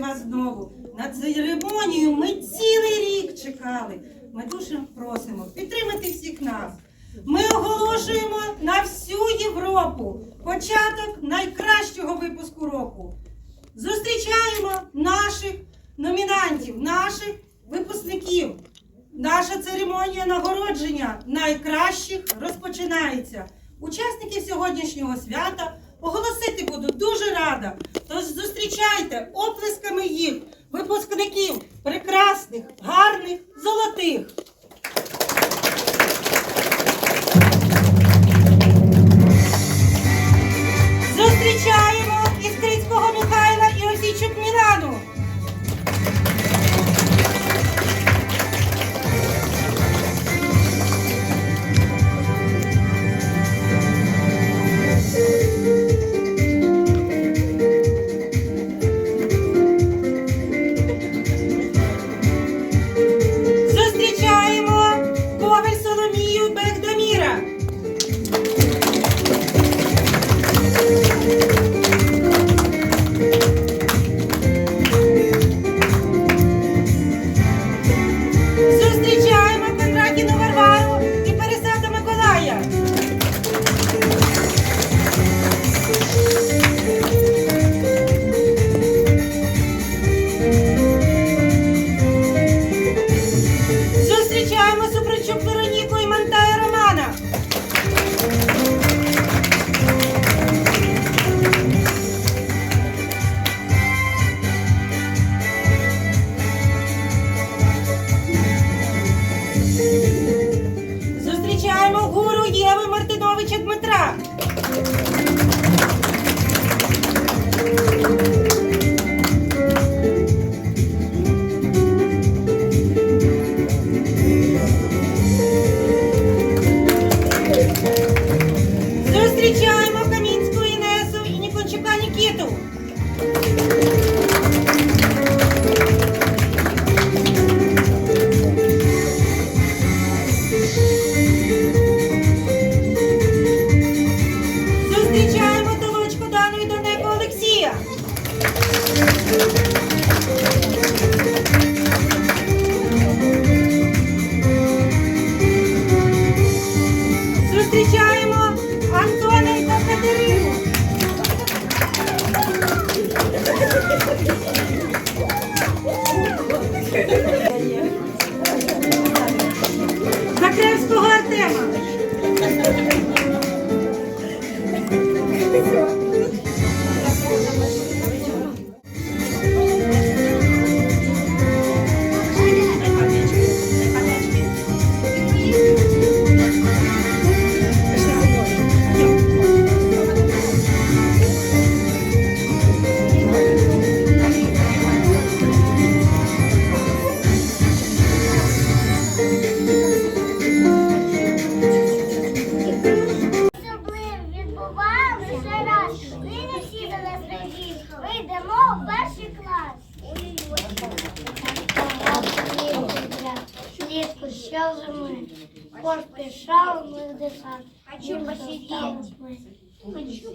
вас знову. На церемонію ми цілий рік чекали. Ми дуже просимо підтримати всіх нас. Ми оголошуємо на всю Європу початок найкращого випуску року. Зустрічаємо наших номінантів, наших випускників. Наша церемонія нагородження найкращих розпочинається. Учасників сьогоднішнього свята оголосити буду дуже рада. Тож зустрічайте оплесками їх, випускників прекрасних, гарних, золотих. Закревського Артема. Ми в десант. Хочу посидіти.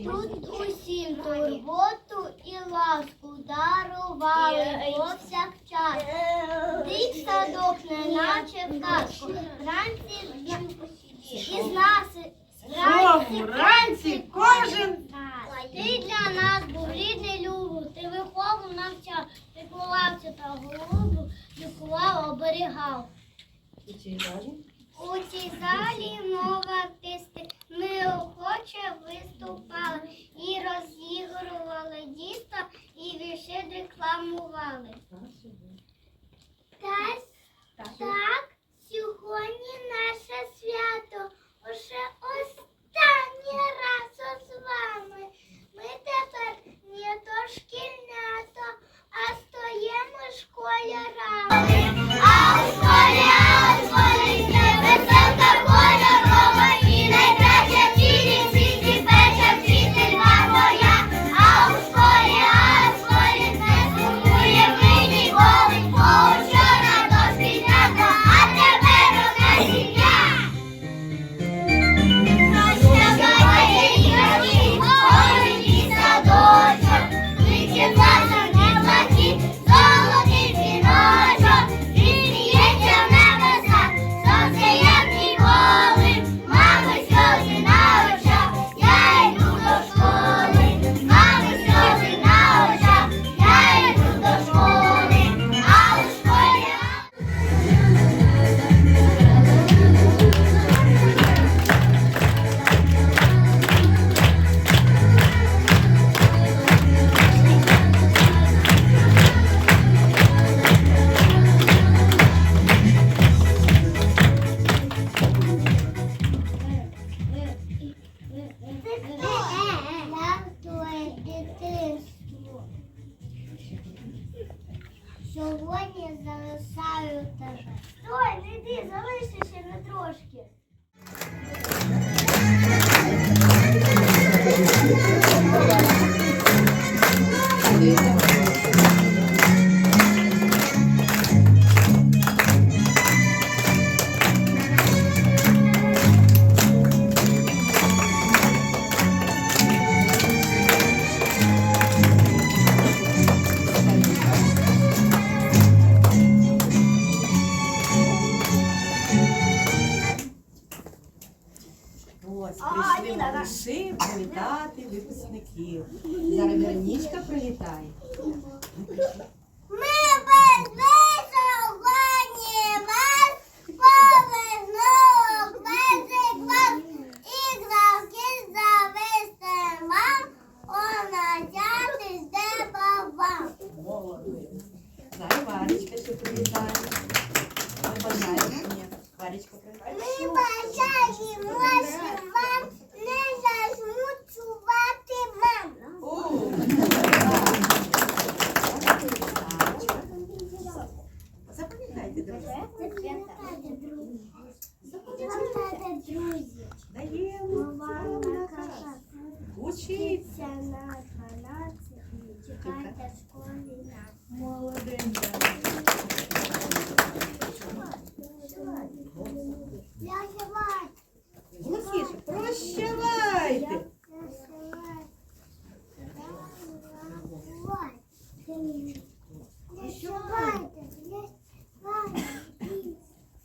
Тут усім турботу і ласку дарували повсякчас. Дик садок не наче в казку. Вранці із нас Знову вранці кожен ти для нас був рідний любов, ти виховував навчав, піклувався та голубу, лікував, оберігав. У цій залі мова артисти ми охоче виступали і розігрували дійсно, і вірші рекламували. Так, так, сьогодні наше свято. Уже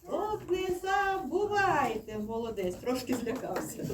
От не забувайте. Молодець. Трошки злякався.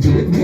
Did it.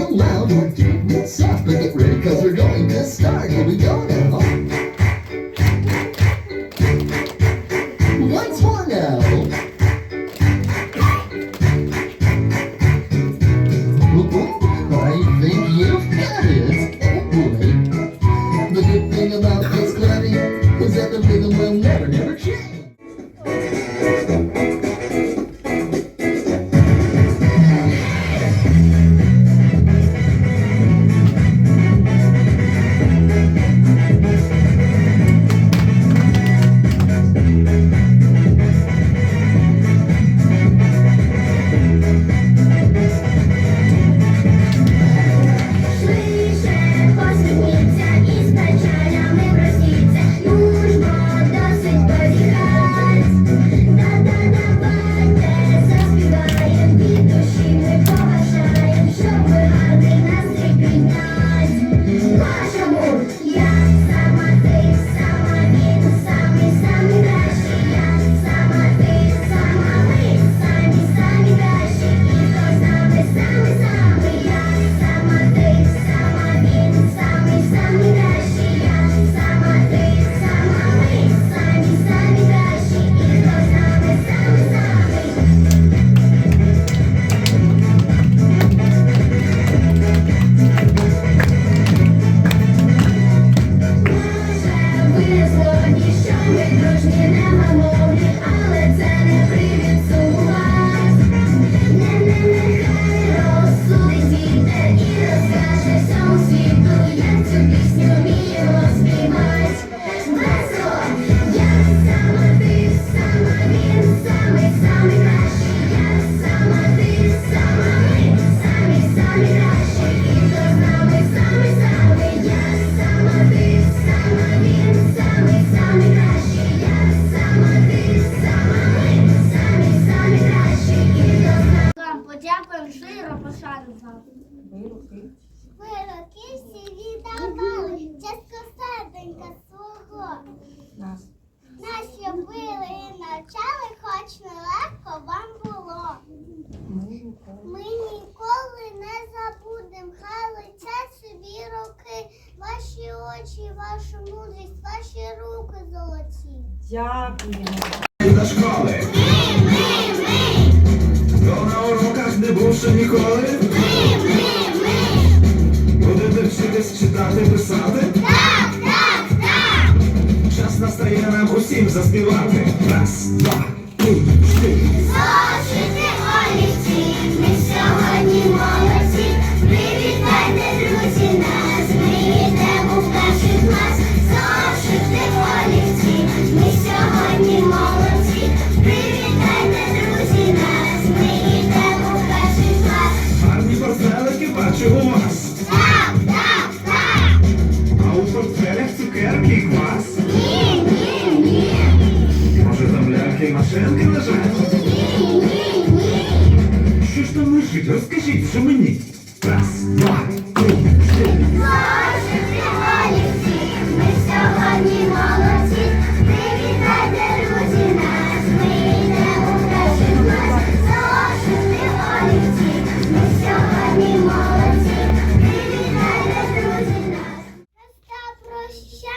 虾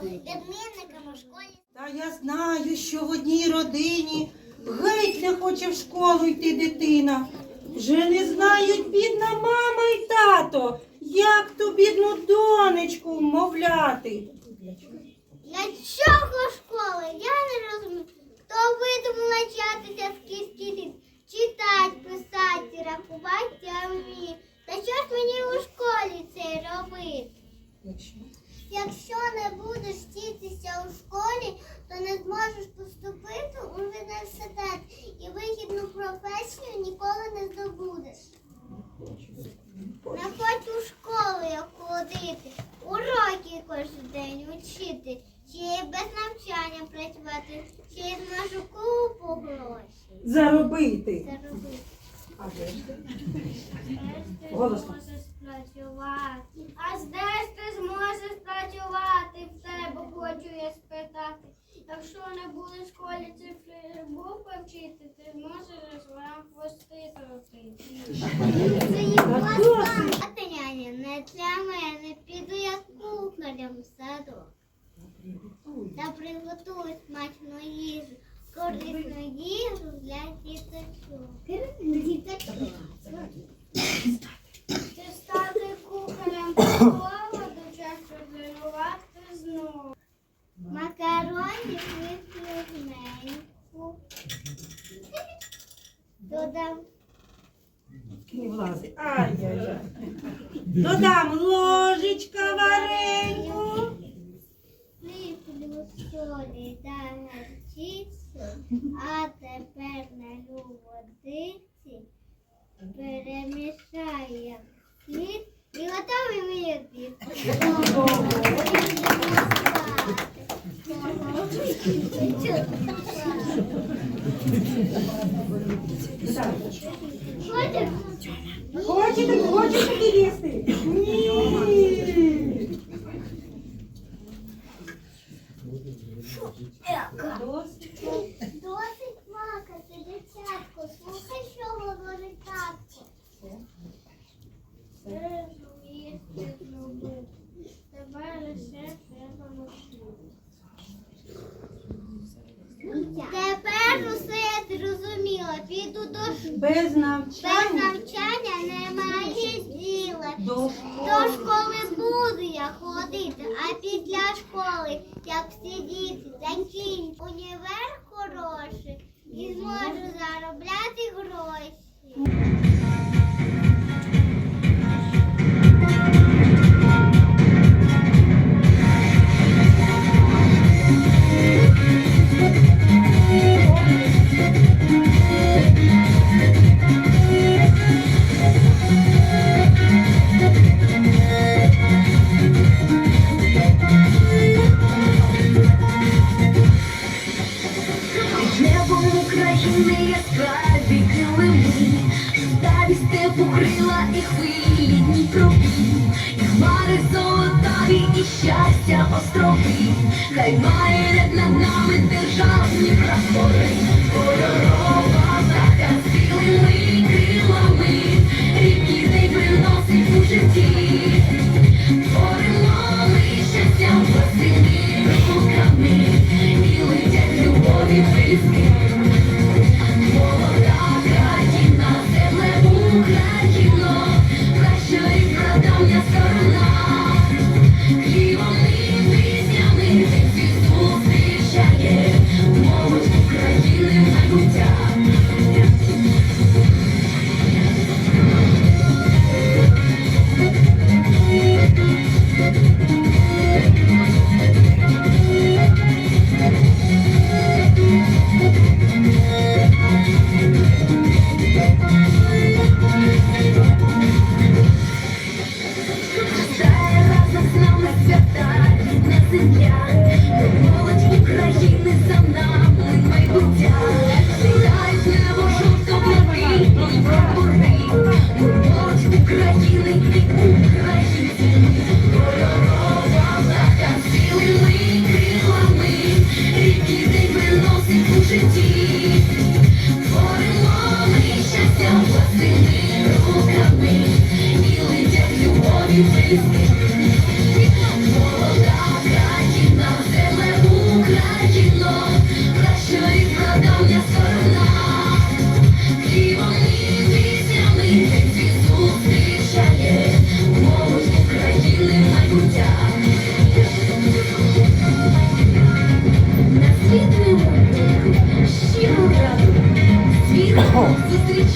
слово, відмінникам у школі. Та я знаю, що в одній родині геть не хоче в школу йти дитина. Вже не знають бідна мама і тато, як ту бідну донечку вмовляти. Для чого школи? Я не розумію. Хто видумав навчатися скільки літ? Читать, писати, рахувати я вмію. Та що ж мені у школі це робити? Якщо не будеш вчитися у школі, то не зможеш поступити у університет і вигідну професію ніколи не здобудеш. Не хоч у школу як ходити, уроки кожен день вчити, чи без навчання працювати, чи й зможу купу грошей Заробити. заробити. А де ж ти? Де ж ти Голосно. зможеш працювати? А де ж ти зможеш працювати? В тебе хочу я спитати. Якщо не будеш в школі цифри букви вчити, ти зможеш вам хвости крутити. Це не А ти няня, не для мене. Піду я кухарем в садок. Та приготую смачну їжу, корисну їжу для діточок. Діточок. Ти стати кухарем тренувати знову. Макарони виключненьку. Додам Не влазить. Ай-яй-яй. Додам ложечка вареньку. Сиплю солі та гарчицю, а тепер налю водиці, перемішаю слід і готовий мій обід. Хочет, хочет невесты. Эко.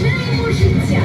нашого життя.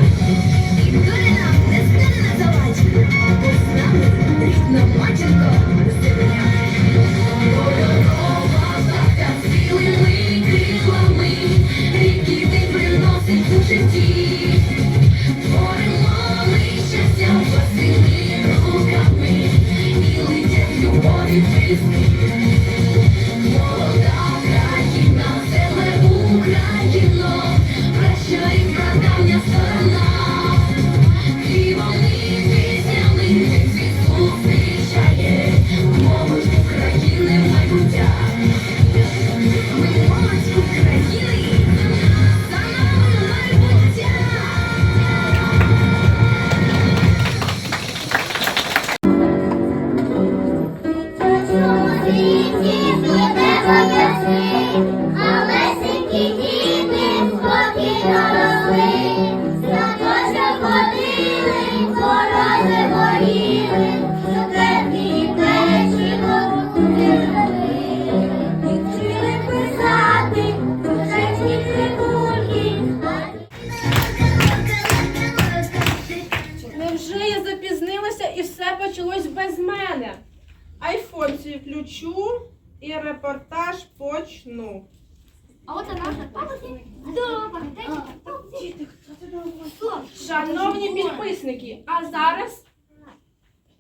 шановні підписники, а зараз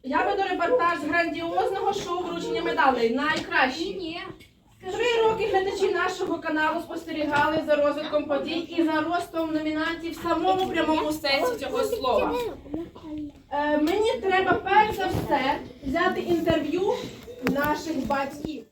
я веду репортаж з грандіозного шоу вручення медалей. Найкращі. Три роки глядачі нашого каналу спостерігали за розвитком подій і за ростом номінантів в самому прямому сенсі цього слова. Е, мені треба перш за все взяти інтерв'ю наших батьків,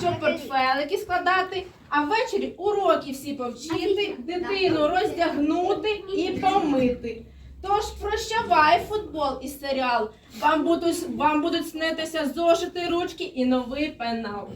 щоб портфелики складати, а ввечері уроки всі повчити, дитину роздягнути і помити. Тож прощавай футбол і серіал. Вам будуть вам будуть снитися зошити ручки і новий пенал.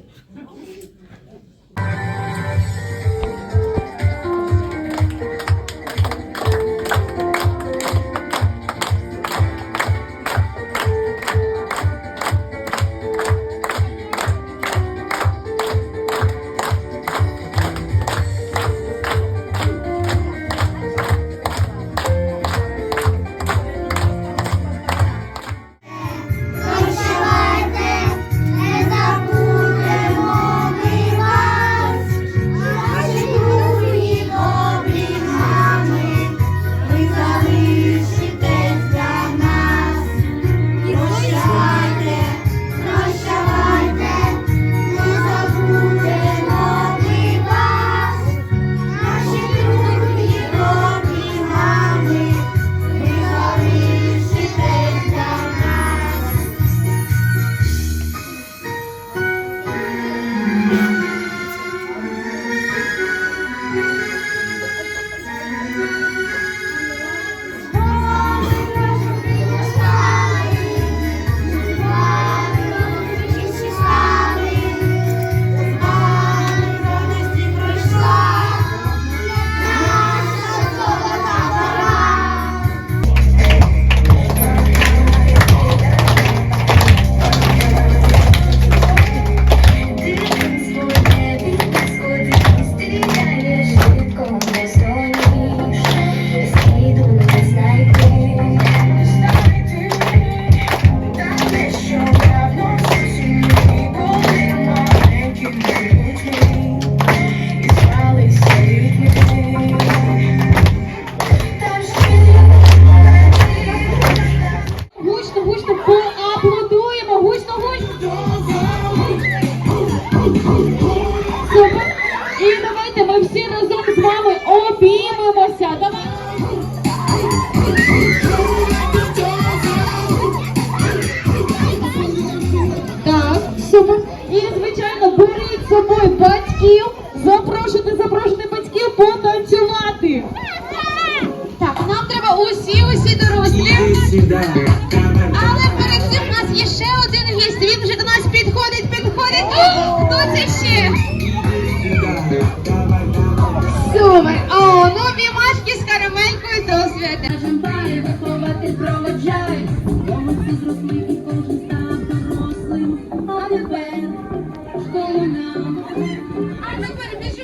вони проведжають, молодці зросли і кожен став дорослим, а тепер школу нам. А тепер біжи.